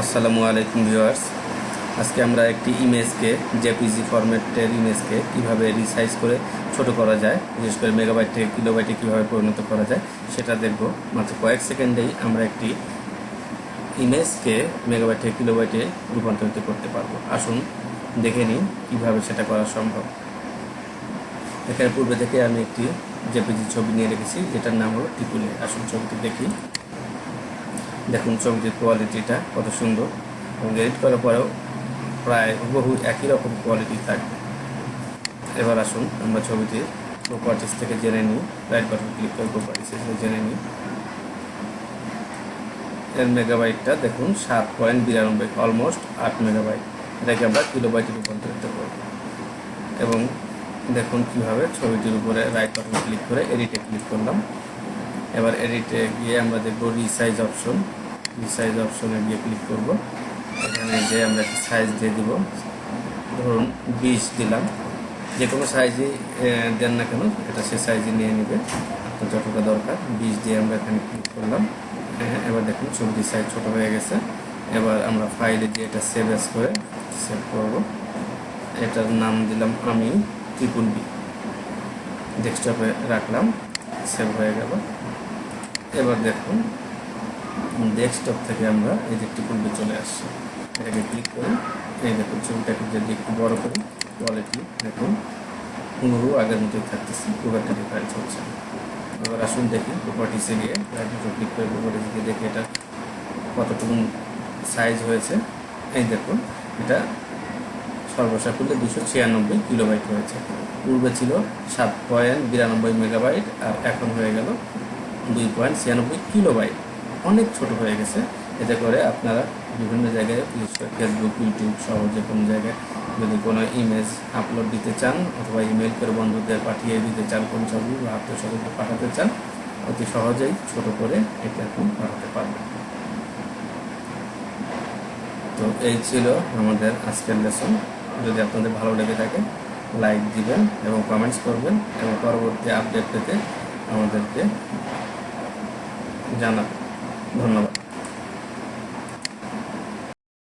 আসসালামু আলাইকুম ভিউয়ার্স। আজকে আমরা একটি ইমেজকে, জেপিজি ফরম্যাটের ইমেজকে কীভাবে রিসাইজ করে ছোট করা যায়, বিশেষ করে মেগাবাইট থেকে কিলোবাইটে কীভাবে পরিণত করা যায়, সেটা দেখব। মাত্র কয়েক সেকেন্ডেই আমরা একটি ইমেজকে মেগাবাইট থেকে কিলোবাইটে রূপান্তরিত করতে পারব। আসুন দেখে নিই কীভাবে সেটা করা সম্ভব। এখানে পূর্বে থেকে আমি একটি জেপিজি ছবি নিয়ে রেখেছি, যেটার নাম হলো টিপুলে। আসুন ছবিটি দেখি। দেখুন ছবিটির কোয়ালিটিটা কত সুন্দর এবং এডিট করার পরেও প্রায় বহু একই রকম কোয়ালিটি থাকবে। এবার আসুন আমরা ছবিটির প্রপার্টিস থেকে জেনে নিই। রাইট বাটন ক্লিক করে প্রপার্টিস জেনে নিই। এর মেগাবাইটটা দেখুন সাত পয়েন্ট বিরানব্বই অলমোস্ট আট মেগাবাইট এটাকে আমরা কিলোবাইটে রূপান্তরিত করব। এবং দেখুন কীভাবে ছবিটির উপরে রাইট বাটন ক্লিক করে এডিটে ক্লিক করলাম। এবার এডিটে গিয়ে আমরা দেখব রিসাইজ অপশন রিসাইজ অপশনে গিয়ে ক্লিক করব। এখানে যে আমরা একটা সাইজ দিয়ে দিব। ধরুন বিশ দিলাম। যে কোনো সাইজই দেন না কেন, এটা সে সাইজে নিয়ে নেবে। তো যতটা দরকার, বিশ দিয়ে আমরা এখানে ক্লিক করলাম। হ্যাঁ এবার দেখুন ছবিটির সাইজ ছোট হয়ে গেছে। এবার আমরা ফাইলে দিয়ে এটা সেভ এস করে সেভ করব। এটার নাম দিলাম আমি ট্রিপুল বি। ডেস্কটপে রাখলাম। সেভ হয়ে গেল। এবার দেখুন ডেস্কটপ থেকে আমরা এই যে টিপুলবে চলে আসছি, এটাকে ক্লিক করি। এই দেখুন ছবিটাকে যদি একটু বড় করি কোয়ালিটি দেখুন হুবহু আগের মতোই থাকতেছে, খুব একটা ডিফারেন্স হচ্ছে এবার আসুন দেখি প্রপার্টিসে গিয়ে দুটো ক্লিক করে প্রপার্টিসে গিয়ে দেখি এটা কতটুকু সাইজ হয়েছে। এই দেখুন, এটা সর্বসাকুল্যে দুশো ছিয়ানব্বই কিলোবাইট হয়েছে। পূর্বে ছিল সাত পয়েন্ট বিরানব্বই মেগাবাইট আর এখন হয়ে গেল দুই পয়েন্ট ছিয়ানব্বই কিলোবাইট। অনেক ছোট হয়ে গেছে। এতে করে আপনারা বিভিন্ন জায়গায় ফেসবুক ইউটিউব সহ যে কোনো জায়গায় যদি কোনো ইমেজ আপলোড দিতে চান অথবা ইমেল করে বন্ধুদের পাঠিয়ে দিতে চান, কোন ছবি বা আত্মীয় পাঠাতে চান, অতি সহজেই ছোট করে এটা এখন পাঠাতে পারবেন। তো এই ছিল আমাদের আজকের লেসন যদি আপনাদের ভালো লেগে থাকে লাইক দিবেন এবং কমেন্টস করবেন এবং পরবর্তী আপডেট পেতে আমাদেরকে জানাবেন। ধন্যবাদ।